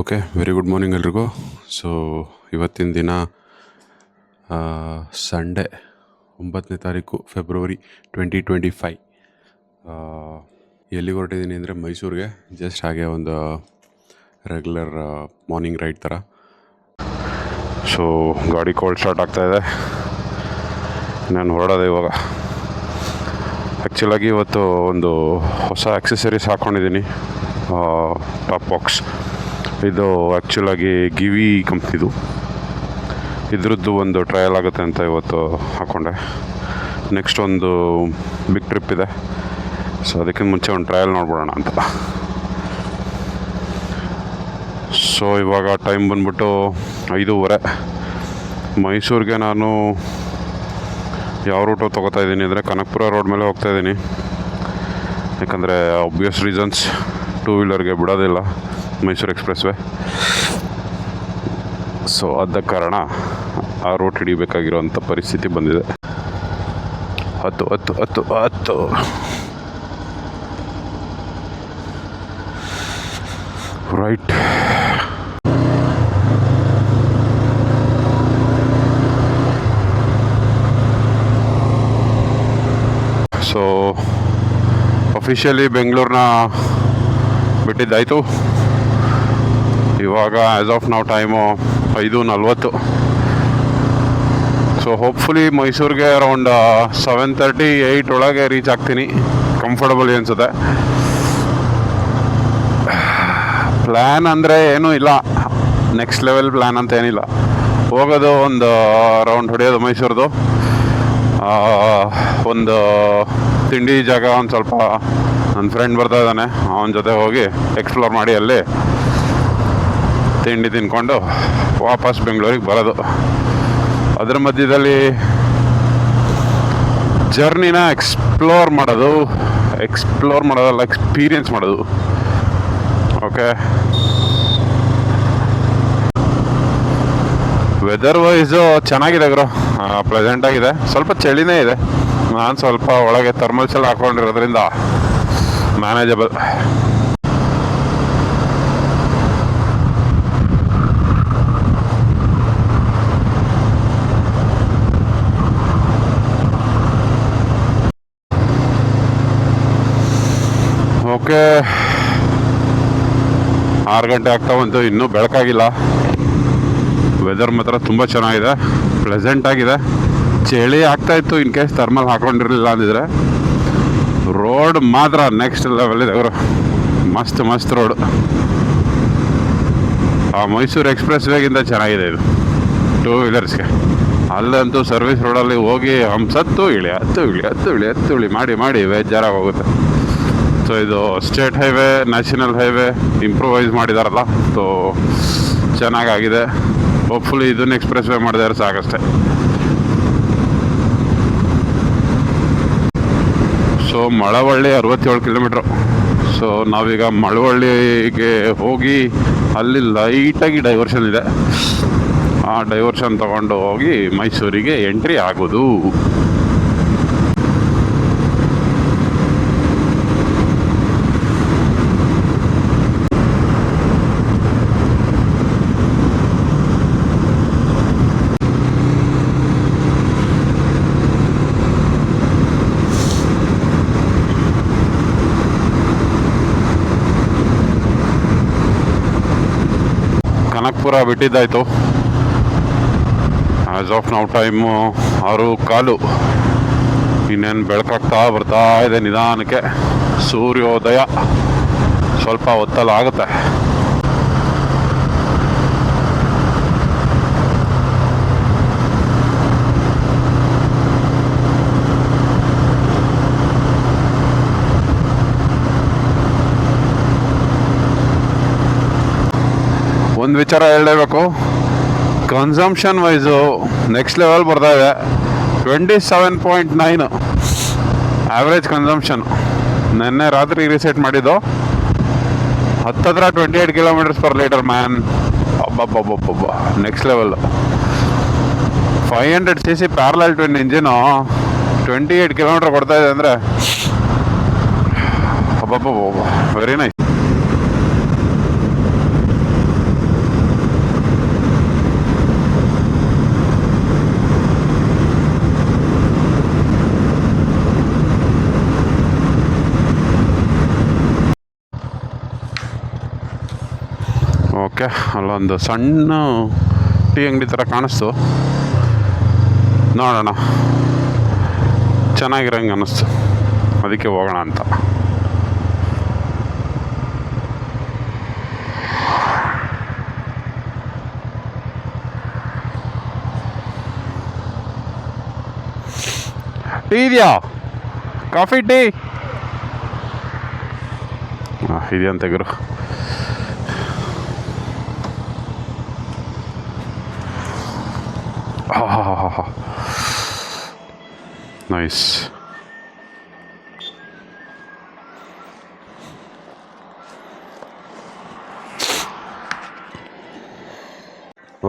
Okay very good morning ಎಲ್ರಿಗೂ. So ಇವತ್ತಿನ ದಿನ ಸಂಡೇ ಒಂಬತ್ತನೇ ತಾರೀಕು ಫೆಬ್ರವರಿ ಟ್ವೆಂಟಿ ಟ್ವೆಂಟಿ ಫೈವ್ ಎಲ್ಲಿಗೆ ಹೊರಟಿದ್ದೀನಿ ಅಂದರೆ ಮೈಸೂರಿಗೆ ಜಸ್ಟ್ ಹಾಗೆ ಒಂದು ರೆಗ್ಯುಲರ್ ಮಾರ್ನಿಂಗ್ ರೈಡ್ ಥರ ಸೊ ಗಾಡಿ ಕೋಲ್ಡ್ ಸ್ಟಾರ್ಟ್ ಆಗ್ತಾಯಿದೆ ನಾನು ಹೊರಡೋದೆ ಇವಾಗ. ಆ್ಯಕ್ಚುಲಾಗಿ ಇವತ್ತು ಒಂದು ಹೊಸ ಆಕ್ಸೆಸರೀಸ್ ಹಾಕ್ಕೊಂಡಿದ್ದೀನಿ ಟಾಪ್ ಬಾಕ್ಸ್ ಇದು ಆ್ಯಕ್ಚುಲಾಗಿ ಗಿವಿ ಕಂಪ್ನಿದು ಇದ್ರದ್ದು ಒಂದು ಟ್ರಯಲ್ ಆಗುತ್ತೆ ಅಂತ ಇವತ್ತು ಹಾಕ್ಕೊಂಡೆ ನೆಕ್ಸ್ಟ್ ಒಂದು ಬಿಗ್ ಟ್ರಿಪ್ ಇದೆ. ಸೊ ಅದಕ್ಕಿಂತ ಮುಂಚೆ ಒಂದು ಟ್ರಯಲ್ ನೋಡ್ಬಿಡೋಣ ಅಂತ. ಸೊ ಇವಾಗ ಟೈಮ್ ಬಂದ್ಬಿಟ್ಟು ಐದೂವರೆ. ಮೈಸೂರಿಗೆ ನಾನು ಯಾವ ರೂಟು ತೊಗೋತಾ ಇದ್ದೀನಿ ಅಂದರೆ ಕನಕಪುರ ರೋಡ್ ಮೇಲೆ ಹೋಗ್ತಾ ಇದ್ದೀನಿ. ಯಾಕಂದರೆ ಆಬ್ವಿಯಸ್ ರೀಸನ್ಸ್ ಟೂ ವೀಲರ್ಗೆ ಬಿಡೋದಿಲ್ಲ. ಮೈಸೂರು ಎಕ್ಸ್ಪ್ರೆಸ್ ವೇ ಸೊ ಆದ ಕಾರಣ ಆ ರೂಟ್ ಹಿಡಿಯಬೇಕಾಗಿರುವಂಥ ಪರಿಸ್ಥಿತಿ ಬಂದಿದೆ. ಹತ್ತು ಹತ್ತು ಹತ್ತು ಹತ್ತು. ರೈಟ್ ಸೊ ಅಫಿಷಿಯಲಿ ಬೆಂಗಳೂರನ್ನ ಬಿಟ್ಟಿದ್ದಾಯಿತು. ಇವಾಗ ಆ್ಯಸ್ ಆಫ್ ನಾವು ಟೈಮು ಐದು ನಲ್ವತ್ತು. ಸೊ ಹೋಪ್ಫುಲಿ ಮೈಸೂರಿಗೆ ಅರೌಂಡ್ ಸೆವೆನ್ ತರ್ಟಿ ಏಯ್ಟ್ ಒಳಗೆ ರೀಚ್ ಆಗ್ತೀನಿ. ಕಂಫರ್ಟಬಲ್ ಅನಿಸುತ್ತೆ ಪ್ಲ್ಯಾನ್ ಅಂದರೆ ಏನೂ ಇಲ್ಲ. ನೆಕ್ಸ್ಟ್ ಲೆವೆಲ್ ಪ್ಲ್ಯಾನ್ ಅಂತ ಏನಿಲ್ಲ. ಹೋಗೋದು ಒಂದು ರೌಂಡ್ ಹೊಡೆಯೋದು ಮೈಸೂರ್ದು. ಒಂದು ತಿಂಡಿ ಜಾಗ ಒಂದು ಸ್ವಲ್ಪ ನನ್ನ ಫ್ರೆಂಡ್ ಬರ್ತಾ ಇದ್ದಾನೆ. ಅವನ ಜೊತೆ ಹೋಗಿ ಎಕ್ಸ್ಪ್ಲೋರ್ ಮಾಡಿ ಅಲ್ಲಿ. ತಿಂಡಿ ತಿನ್ಕೊಂಡು ವಾಪಸ್ ಬೆಂಗಳೂರಿಗೆ ಬರೋದು. ಅದರ ಮಧ್ಯದಲ್ಲಿ ಜರ್ನಿನ ಎಕ್ಸ್ಪ್ಲೋರ್ ಮಾಡೋದು ಎಕ್ಸ್ಪ್ಲೋರ್ ಮಾಡೋದಲ್ಲ ಎಕ್ಸ್ಪೀರಿಯನ್ಸ್ ಮಾಡೋದು. ಓಕೆ ವೆದರ್ ವೈಸು ಚೆನ್ನಾಗಿದೆ ಗುರು. ಪ್ರೆಸೆಂಟ್ ಆಗಿದೆ. ಸ್ವಲ್ಪ ಚಳಿನೇ ಇದೆ. ನಾನು ಸ್ವಲ್ಪ ಒಳಗೆ ಥರ್ಮಲ್ಸ್ ಎಲ್ಲ ಹಾಕೊಂಡಿರೋದ್ರಿಂದ ಮ್ಯಾನೇಜಬಲ್ ಓಕೆ ಆರು ಗಂಟೆ ಆಗ್ತಾ ಬಂತು. ಇನ್ನೂ ಬೆಳಕಾಗಿಲ್ಲ. ವೆದರ್ ಮಾತ್ರ ತುಂಬ ಚೆನ್ನಾಗಿದೆ. ಪ್ಲೆಸೆಂಟ್ ಆಗಿದೆ. ಚಳಿ ಆಗ್ತಾ ಇತ್ತು. ಇನ್ ಕೇಸ್ ಥರ್ಮಲ್ ಹಾಕೊಂಡಿರಲಿಲ್ಲ ಅಂದಿದ್ರೆ. ರೋಡ್ ಮಾತ್ರ ನೆಕ್ಸ್ಟ್ ಲೆವೆಲ್ ಇದೆ ಅವರು ಮಸ್ತ್ ಮಸ್ತ್ ರೋಡ್ ಆ ಮೈಸೂರು ಎಕ್ಸ್ಪ್ರೆಸ್ ವೇಗಿಂದ ಚೆನ್ನಾಗಿದೆ ಇದು. ಟೂ ವೀಲರ್ಸ್ಗೆ ಅಲ್ಲಂತೂ ಸರ್ವಿಸ್ ರೋಡಲ್ಲಿ ಹೋಗಿ, ಹಂಸತ್ತು ಇಳಿ, ಹತ್ತು ಇಳಿ ಹತ್ತು ಇಳಿ ಹತ್ತು ಇಳಿ, ಮಾಡಿ ಮಾಡಿ, ಬೇಜಾರಾಗಿ ಹೋಗುತ್ತೆ. ಸೊ ಇದು state highway national highway improvise ಮಾಡಿದಾರಲ್ಲ. ಸೊ ಚೆನ್ನಾಗಾಗಿದೆ. ಹೋಪ್ಫುಲಿ ಇದನ್ನು ಎಕ್ಸ್ಪ್ರೆಸ್ ವೇ ಮಾಡಿದಾರೆ ಸಾಕಷ್ಟೇ. ಸೊ ಮಳವಳ್ಳಿ ಅರವತ್ತೇಳು ಕಿಲೋಮೀಟ್ರು ಸೊ ನಾವೀಗ ಮಳವಳ್ಳಿಗೆ ಹೋಗಿ, ಅಲ್ಲಿ ಲೈಟಾಗಿ ಡೈವರ್ಷನ್ ಇದೆ. ಆ ಡೈವರ್ಷನ್ ತಗೊಂಡು ಹೋಗಿ ಮೈಸೂರಿಗೆ ಎಂಟ್ರಿ ಆಗೋದು. ಕನಕಪುರ ಬಿಟ್ಟಿದ್ದಾಯಿತು. ಆ್ಯಸ್ ಆಫ್ ನಾವು ಟೈಮು ಆರು ಕಾಲು ಇನ್ನೇನು ಬೆಳಕಾಗ್ತಾ ಬರ್ತಾ ಇದೆ ನಿಧಾನಕ್ಕೆ. ಸೂರ್ಯೋದಯ ಸ್ವಲ್ಪ ಹೊತ್ತಲಾಗುತ್ತೆ ಒಂದು ವಿಚಾರ ಹೇಳಲೇಬೇಕು. ಕನ್ಸಂಪ್ಷನ್ ವೈಸು ನೆಕ್ಸ್ಟ್ ಲೆವೆಲ್ ಬರ್ತಾ ಇದೆ. Twenty seven point nine average consumption ನಿನ್ನೆ ರಾತ್ರಿ ರಿಸೆಟ್ ಮಾಡಿದ್ದು. ಹತ್ತತ್ರ twenty eight kilometres per litre man ಅಬ್ಬಬ್ಬಬ್ಬಬ್ಬ. Next level five hundred C C parallel twin engine twenty eight kilometre ಕೊಡ್ತಾಯಿದೆ ಅಂದರೆ ಅಬ್ಬಬ್ಬಬ್ಬ ವೆರಿ ನೈಸ್ ಓಕೆ ಅಲ್ಲೊಂದು ಸಣ್ಣ ಟೀ ಅಂಗಡಿ ಥರ ಕಾಣಿಸ್ತು. ನೋಡೋಣ. ಚೆನ್ನಾಗಿರೋಂಗೆ ಅನ್ನಿಸ್ತು. ಅದಕ್ಕೆ ಹೋಗೋಣ ಅಂತ. ಟೀ ಇದೆಯಾ? Coffee tea? ಇದೆಯಾ ಇದೆಯಂತೆ ಗುರು.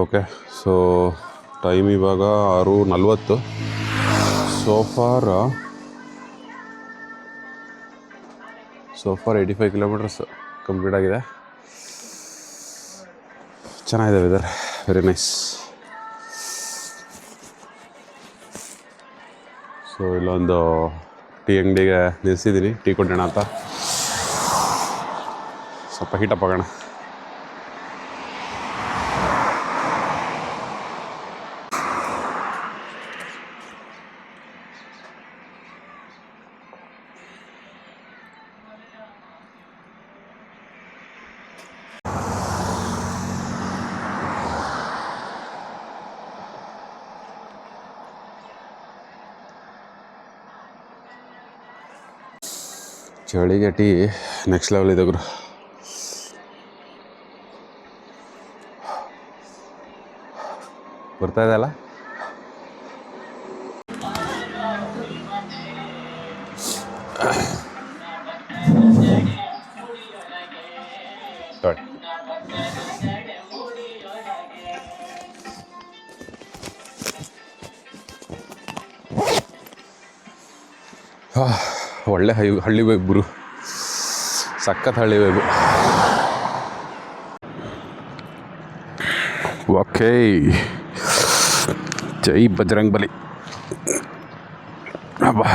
ಓಕೆ ಸೊ ಟೈಮ್ ಇವಾಗ ಆರು ನಲ್ವತ್ತು. So far so far eighty five kilometres complete ಆಗಿದೆ. ಚೆನ್ನಾಗಿದೆ ವೆದರ್ ವೆರಿ ನೈಸ್ ಸೊ ಇಲ್ಲೊಂದು ಟೀ ಅಂಗಡಿಗೆ ನಿಲ್ಲಿಸಿದ್ದೀನಿ ಟೀ ಕೊಡೋಣ ಅಂತ. ಸ್ವಲ್ಪ ಹೀಟಪ್ ಆಗೋಣ. ಚಳಿಗೆ ಟೀ ನೆಕ್ಸ್ಟ್ ಲೆವೆಲ್ ಇದೆ ಗುರು. ಬರ್ತಾ ಇದೆಯಲ್ಲ Ah. ಒಳ್ಳೆ ಹೈ ಹಳ್ಳಿ ವೈಬ್ ಗುರು. ಸಖತ್ ಹಳ್ಳಿ ವೈಬು ಓಕೆ. ಜೈ ಬಜರಂಗ್ ಬಲಿ. ಅಬ್ಬಾ.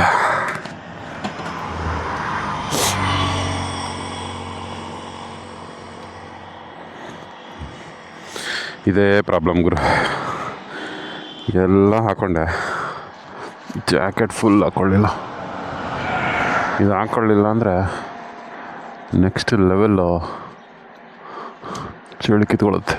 ಇದೇ ಪ್ರಾಬ್ಲಮ್ ಗುರು. ಎಲ್ಲ ಹಾಕೊಂಡೆ. ಜಾಕೆಟ್ ಫುಲ್ ಹಾಕ್ಕೊಳ್ಳಿಲ್ಲ ಇದು ಹಾಕೊಳ್ಳಿಲ್ಲ ಅಂದರೆ ನೆಕ್ಸ್ಟ್ ಲೆವೆಲ್ಲು ಚಳಿ ಕಿತ್ಕೊಳ್ಳುತ್ತೆ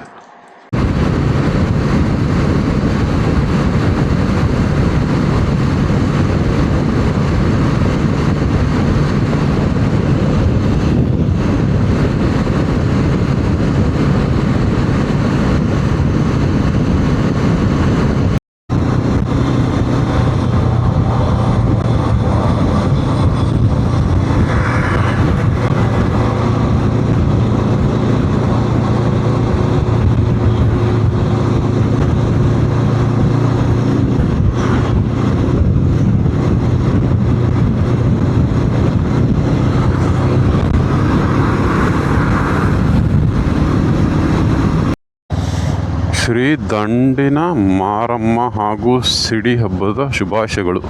ಶ್ರೀ ದಂಡಿನ ಮಾರಮ್ಮ ಹಾಗೂ ಸಿಡಿ ಹಬ್ಬದ ಶುಭಾಶಯಗಳು.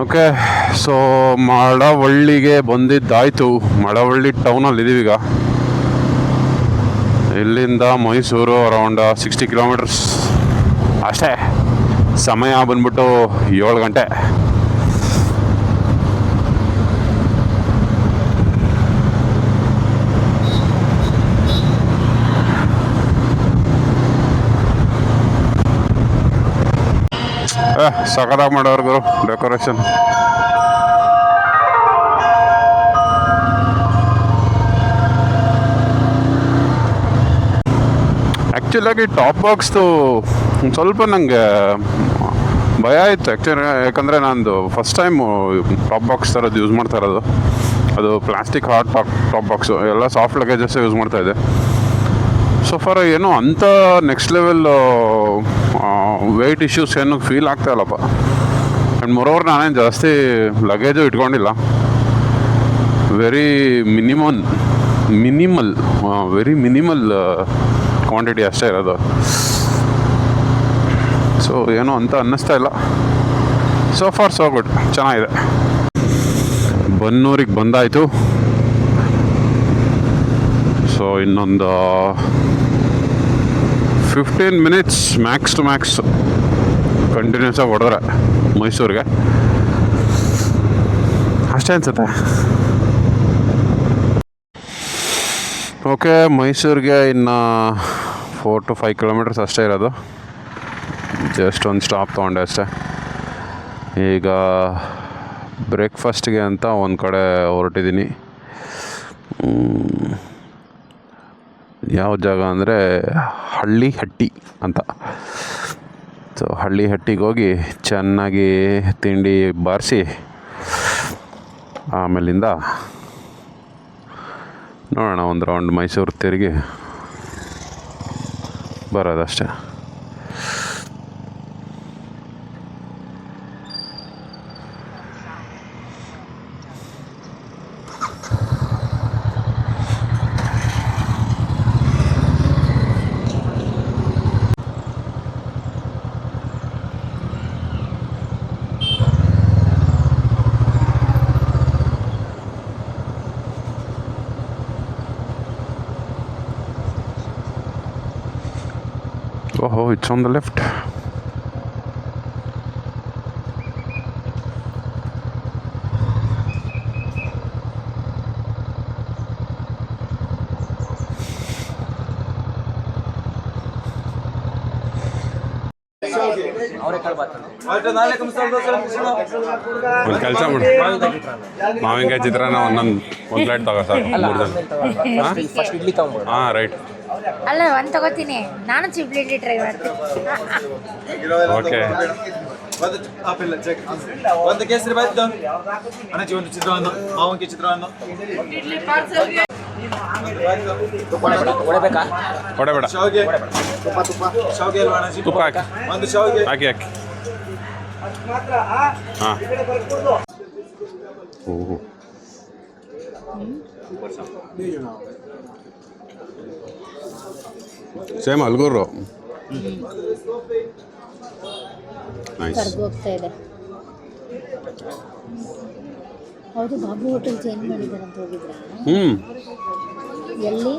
ಓಕೆ, ಸೊ ಮಳವಳ್ಳಿಗೆ ಬಂದಿದ್ದಾಯಿತು. ಮಳವಳ್ಳಿ ಟೌನಲ್ಲಿ ಈಗ. ಇಲ್ಲಿಂದ ಮೈಸೂರು ಅರೌಂಡ್ ಸಿಕ್ಸ್ಟಿ ಕಿಲೋಮೀಟರ್ಸ್. ಅಷ್ಟೇ, ಸಮಯ ಬಂದ್ಬಿಟ್ಟು ಏಳು ಗಂಟೆ. ಸಖತ್ತಾಗಿ ಮಾಡೋರು ಗುರು ಡೆಕೋರೇಷನ್ ಆ್ಯಕ್ಚುಲಾಗಿ ಟಾಪ್ ಬಾಕ್ಸ್ದು ಒಂದು ಸ್ವಲ್ಪ ನನಗೆ ಭಯ ಆಯಿತು ಆ್ಯಕ್ಚುಲಿ ಯಾಕಂದರೆ ನಂದು ಫಸ್ಟ್ ಟೈಮು ಟಾಪ್ ಬಾಕ್ಸ್ ಥರದ್ದು ಯೂಸ್ ಮಾಡ್ತಾ ಇರೋದು. ಅದು plastic hard top top box ಎಲ್ಲ ಸಾಫ್ಟ್ ಲಗೇಜಸ್ಸೇ ಯೂಸ್ ಮಾಡ್ತಾ ಇದೆ ಸೊ ಫಾರ್ ಏನೋ ಅಂಥ ನೆಕ್ಸ್ಟ್ ಲೆವೆಲ್ ವೆಯ್ಟ್ ಇಶ್ಯೂಸ್ ಏನು ಫೀಲ್ ಆಗ್ತಾ ಇಲ್ಲಪ್ಪ. ಆ್ಯಂಡ್ ಮೊರೋವರ್ ನಾನೇನು ಜಾಸ್ತಿ luggage ಇಟ್ಕೊಂಡಿಲ್ಲ. Very minimum minimal very minimal quantity ಅಷ್ಟೇ ಇರೋದು. ಸೊ ಏನೋ ಅಂತ ಅನ್ನಿಸ್ತಾ ಇಲ್ಲ. ಸೋ ಫಾರ್ ಸೋ ಗುಡ್ ಚೆನ್ನಾಗಿದೆ. ಬನ್ನೂರಿಗೆ ಬಂದಾಯಿತು. ಇನ್ನೊಂದು fifteen minutes max to max continuous ಆಗಿ ಹೊಡೆದ್ರೆ ಮೈಸೂರಿಗೆ. ಅಷ್ಟೇ ಅನ್ಸುತ್ತೆ. ಓಕೆ ಮೈಸೂರಿಗೆ ಇನ್ನು ಫೋರ್ ಟು ಫೈವ್ ಕಿಲೋಮೀಟರ್ಸ್ ಅಷ್ಟೇ ಇರೋದು. ಜಸ್ಟ್ ಒಂದು ಸ್ಟಾಪ್ ತೊಗೊಂಡೆ ಅಷ್ಟೇ. ಈಗ ಬ್ರೇಕ್ಫಾಸ್ಟ್ಗೆ ಅಂತ ಒಂದು ಕಡೆ ಹೊರಟಿದ್ದೀನಿ ಯಾವ ಜಾಗ ಅಂದರೆ ಹಳ್ಳಿ ಹಟ್ಟಿ ಅಂತ. ಸೊ ಹಳ್ಳಿ ಹಟ್ಟಿಗೆ ಹೋಗಿ ಚೆನ್ನಾಗಿ ತಿಂಡಿ ಬಾರಿಸಿ ಆಮೇಲಿಂದ ನೋಡೋಣ ಒಂದು ರೌಂಡ್ ಮೈಸೂರು ತಿರುಗಿ ಬರೋದಷ್ಟೇ. ಓಹೋ ಇಟ್ಸ್ ಆನ್ ದ ಲೆಫ್ಟ್ ಒಂದು ಕೆಲಸ ಮಾಡಿ ಮಾವಿನಕಾಯಿ ಚಿತ್ರಾನ್ನ ಒಂದೊಂದು ಒಂದು ಪ್ಲೇಟ್ ತಗೋ ಸಾಕು ಮೂರು ಜನ. ಫಸ್ಟ್ ಇಡ್ಲಿ ತಗೊಂಡ್ಬಿಡು. ಹಾಂ ರೈಟ್ ಅಲ್ಲ ಒಂದು ತಗೋತೀನಿ. ನಾನು ಚಿಪ್ಲಿಟಿ ಟ್ರೈ ಮಾಡ್ತೀನಿ. ಓಕೆ. ಒಂದು ಆಪಿಲ್ಲ ಚೆಕ್ ಒಂದು ಕೇಸರಿ ಬಾಯ್ತು. ಅಣಚಿ ಒಂದು ಚಿತ್ರವನ್ನು ಮಾವಂಕಿ ಚಿತ್ರವನ್ನು ಹೊಡಬೇಕಾ ಹೊಡೆಬೇಡ ಶಾವಿಗೆ. ತುಪ್ಪ ತುಪ್ಪ. ಶಾವಿಗೆ ಅಲ್ವಾ ತುಪ್ಪ ಹಾಕಿ. ಒಂದು ಶಾವಿಗೆ. ಹಾಕಿ ಹಾಕಿ. ಹಾಂ. ಓಹೋ. ಸೇಮ್ ಅಲ್ಗೂರು ನೈಸ್ ಕರ್ಗು ಹೋಗ್ತಾ ಇದೆ ಹೌದು ಬಾಬು ಹೋಟೆಲ್ ಚೇಂಜ್ ಮಾಡಿದ್ದಾರೆ ಅಂತ ಹೋಗಿದ್ರ? ಹ್ಞೂ ಎಲ್ಲಿ?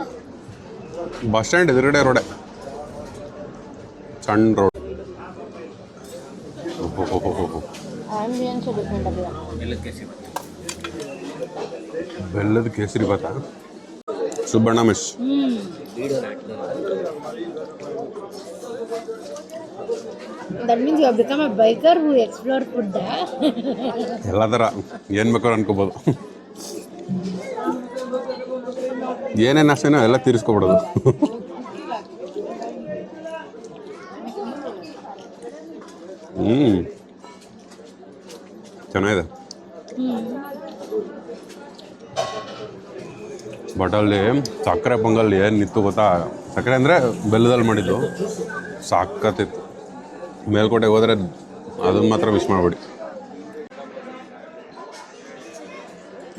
ಬಸ್ ಸ್ಟ್ಯಾಂಡ್ ಎದುರುಗಡೆ ರೋಡೆ ಸಣ್ಣ ರೋಡ್ ಆಂಬಿಯನ್ಸ್ ಡಿಫ್ರೆಂಟ್ ಅದ ಬೆಲ್ಲದ kesari bath Subbanna miss that means you become a biker who explore food ಎಲ್ಲ ಥರ ಏನು ಬೇಕಾದ್ರೂ ಅನ್ಕೋಬೋದು. ಏನೇನು ಅಷ್ಟೇನೋ ಎಲ್ಲ ತೀರಿಸ್ಕೊಬಿಡೋದು. ಹ್ಞೂ ಚೆನ್ನಾಗಿದೆ. ಬಟ್ ಅಲ್ಲಿ ಸಕ್ಕರೆ ಪೊಂಗಲ್ ಏನಿತ್ತು ನಿತ್ತು ಗೊತ್ತಾ? ಸಕ್ಕರೆ ಅಂದರೆ ಬೆಲ್ಲದಲ್ಲಿ ಮಾಡಿದ್ದು. ಸಾಕತ್ತಿತ್ತು. ಮೇಲ್ಕೋಟೆಗೆ ಹೋದರೆ ಅದನ್ನು ಮಾತ್ರ ಮಿಸ್ ಮಾಡಬೇಡಿ.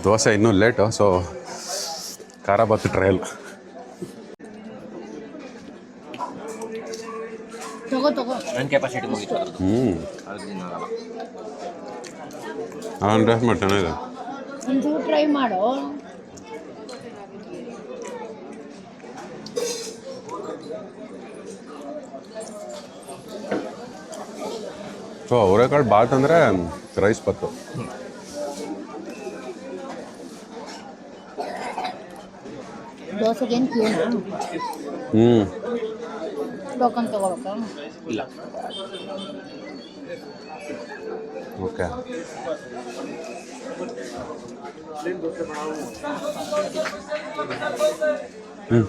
ದೋಸೆ ಇನ್ನೂ ಲೇಟು ಸೊ ಖಾರ ಬಾತು ಟ್ರಯಲ್ ಹ್ಞೂ ಅದರಿಂದ ಆಗಲ್ಲ ಟ್ರೈ ಟೇಸ್ಟ್ ಮಾಡಿ. ಚೆನ್ನಾಗಿದೆ ಒಂಚೂರು ಟ್ರೈ ಮಾಡು ಸೊ ಅವರೆಕಾಳು ಬಾತ್ ಅಂದರೆ ರೈಸ್ ಬತ್ತು ದೋಸೆಗೆ ಏನು ಕ್ಯೂನಾ ಹ್ಞೂ ಟೋಕನ್ ತಗೋಬೇಕಾ? ಇಲ್ಲ. ಓಕೆ. ಹ್ಞೂ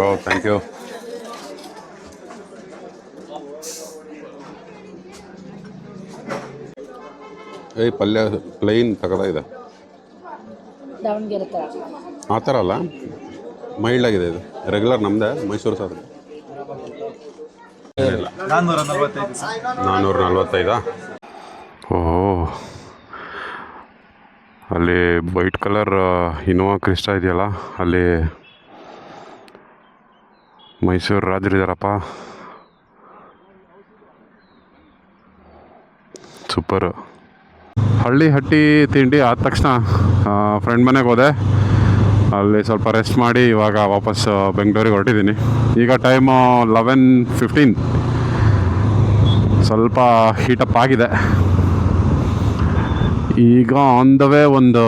ಓ ಥ್ಯಾಂಕ್ ಯು ಏಯ್ ಪಲ್ಯ ಪ್ಲೈನ್ ತಗದ ದಾವಣಗೆರೆ ಥರ ಆ ಥರ ಅಲ್ಲ? ಮೈಲ್ಡ್ ಆಗಿದೆ ಇದು. ರೆಗ್ಯುಲರ್ ನಮ್ಮದೇ ಮೈಸೂರು ಸಾರು ನಾನ್ನೂರ ನಲವತ್ತೈದು ನಾನ್ನೂರ ನಲ್ವತ್ತೈದಾ ಓ ಅಲ್ಲಿ ವೈಟ್ ಕಲರ್ ಇನೋವಾ ಕ್ರಿಸ್ಟಾ ಇದೆಯಲ್ಲ ಅಲ್ಲಿ ಮೈಸೂರು ರಾಜರಿದಾರಪ್ಪ ಸೂಪರು ಹಳ್ಳಿ ಹಟ್ಟಿ ತಿಂಡಿ ಆದ ತಕ್ಷಣ ಫ್ರೆಂಡ್ ಮನೆಗೆ ಹೋದೆ. ಅಲ್ಲಿ ಸ್ವಲ್ಪ ರೆಸ್ಟ್ ಮಾಡಿ ಇವಾಗ ವಾಪಸ್ ಬೆಂಗಳೂರಿಗೆ ಹೊರಟಿದ್ದೀನಿ. ಈಗ ಟೈಮು ಲೆವೆನ್ ಫಿಫ್ಟೀನ್ ಸ್ವಲ್ಪ ಹೀಟಪ್ ಆಗಿದೆ. ಈಗ ಆನ್ ದ ವೇ ಒಂದು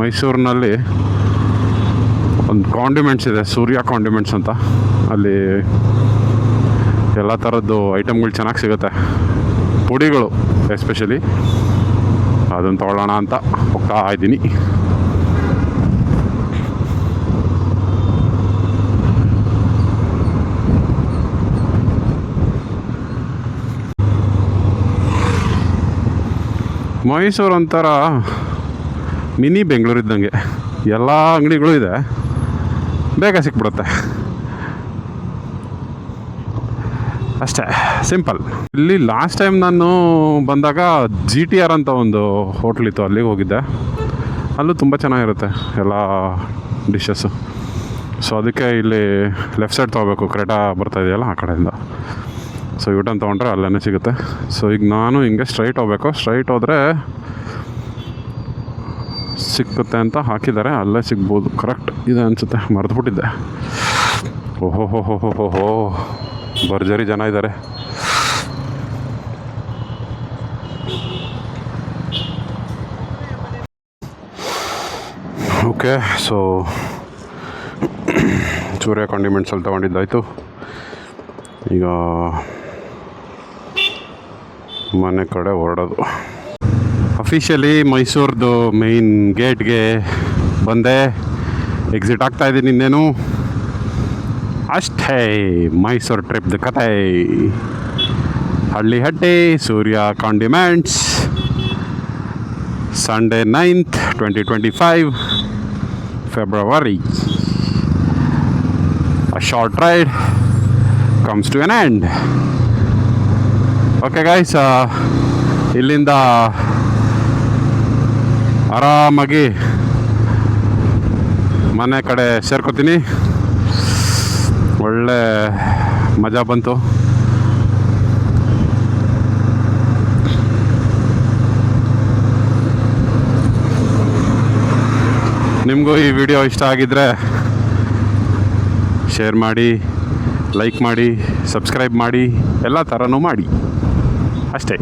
ಮೈಸೂರಿನಲ್ಲಿ ಒಂದು ಕಾಂಡಿಮೆಂಟ್ಸ್ ಇದೆ, ಸೂರ್ಯ ಕಾಂಡಿಮೆಂಟ್ಸ್ ಅಂತ. ಅಲ್ಲಿ ಎಲ್ಲ ಥರದ್ದು ಐಟಮ್ಗಳು ಚೆನ್ನಾಗಿ ಸಿಗುತ್ತೆ. ಪುಡಿಗಳು ಎಸ್ಪೆಷಲಿ ಅದನ್ನು ತೊಗೊಳ್ಳೋಣ ಅಂತ ಹೋಗ್ತಾ ಇದ್ದೀನಿ. ಮೈಸೂರು ಒಂಥರ ಮಿನಿ ಬೆಂಗಳೂರು ಇದ್ದಂಗೆ. ಎಲ್ಲ ಅಂಗಡಿಗಳು ಇದೆ. ಬೇಗ ಸಿಕ್ಬಿಡುತ್ತೆ. ಅಷ್ಟೇ. ಸಿಂಪಲ್ ಇಲ್ಲಿ ಲಾಸ್ಟ್ ಟೈಮ್ ನಾನು ಬಂದಾಗ ಜಿ ಟಿ ಆರ್ ಅಂತ ಒಂದು ಹೋಟ್ಲ್ ಇತ್ತು, ಅಲ್ಲಿಗೆ ಹೋಗಿದ್ದೆ. ಅಲ್ಲೂ ತುಂಬ ಚೆನ್ನಾಗಿರುತ್ತೆ ಎಲ್ಲ ಡಿಶಸ್ಸು ಸೊ ಅದಕ್ಕೆ ಇಲ್ಲಿ ಲೆಫ್ಟ್ ಸೈಡ್ ತೊಗೋಬೇಕು. ಕ್ರೆಟಾ ಬರ್ತಾ ಇದೆಯಲ್ಲ ಆ ಕಡೆಯಿಂದ. ಸೊ ಯೂಟನ್ ತೊಗೊಂಡ್ರೆ ಅಲ್ಲೇ ಸಿಗುತ್ತೆ. ಸೊ ಈಗ ನಾನು ಹಿಂಗೆ ಸ್ಟ್ರೈಟ್ ಹೋಗ್ಬೇಕು. ಸ್ಟ್ರೈಟ್ ಹೋದರೆ ಸಿಕ್ಕುತ್ತೆ ಅಂತ ಹಾಕಿದ್ದಾರೆ. ಅಲ್ಲೇ ಸಿಗ್ಬೋದು. ಕರೆಕ್ಟ್ ಇದೆ ಅನಿಸುತ್ತೆ. ಮರೆತುಬಿಟ್ಟಿದ್ದೆ ಓಹೋ ಹೋ ಹೋ ಹೋ ಹೋ ಹೋ ಭರ್ಜರಿ ಜನ ಇದ್ದಾರೆ ಓಕೆ ಸೊ ಸೂರ್ಯ ಕಾಂಡಿಮೆಂಟ್ಸಲ್ಲಿ ತೊಗೊಂಡಿದ್ದಾಯಿತು. ಈಗ ಮನೆ ಕಡೆ ಹೊರಡೋದು. ಅಫಿಷಿಯಲಿ ಮೈಸೂರ್ದು ಮೇಯ್ನ್ ಗೇಟ್ಗೆ ಬಂದೆ. ಎಕ್ಸಿಟ್ ಆಗ್ತಾ ಇದ್ದೀನಿ ಇನ್ನೇನು. ಅಷ್ಟೇ ಮೈಸೂರು ಟ್ರಿಪ್ದು ಕತೆ Halli Hatti Surya condiments Sunday ninth twenty twenty five February a short ride comes to an end okay guys ಇಲ್ಲಿಂದ ಆರಾಮಾಗಿ ಮನೆ ಕಡೆ ಸೇರ್ಕೋತೀನಿ. ಒಳ್ಳೆ ಮಜಾ ಬಂತು. ನಿಮಗೂ ಈ ವಿಡಿಯೋ ಇಷ್ಟ ಆಗಿದ್ದರೆ ಶೇರ್ ಮಾಡಿ, ಲೈಕ್ ಮಾಡಿ, ಸಬ್ಸ್ಕ್ರೈಬ್ ಮಾಡಿ, ಎಲ್ಲ ಥರನೂ ಮಾಡಿ. ಅಷ್ಟೇ.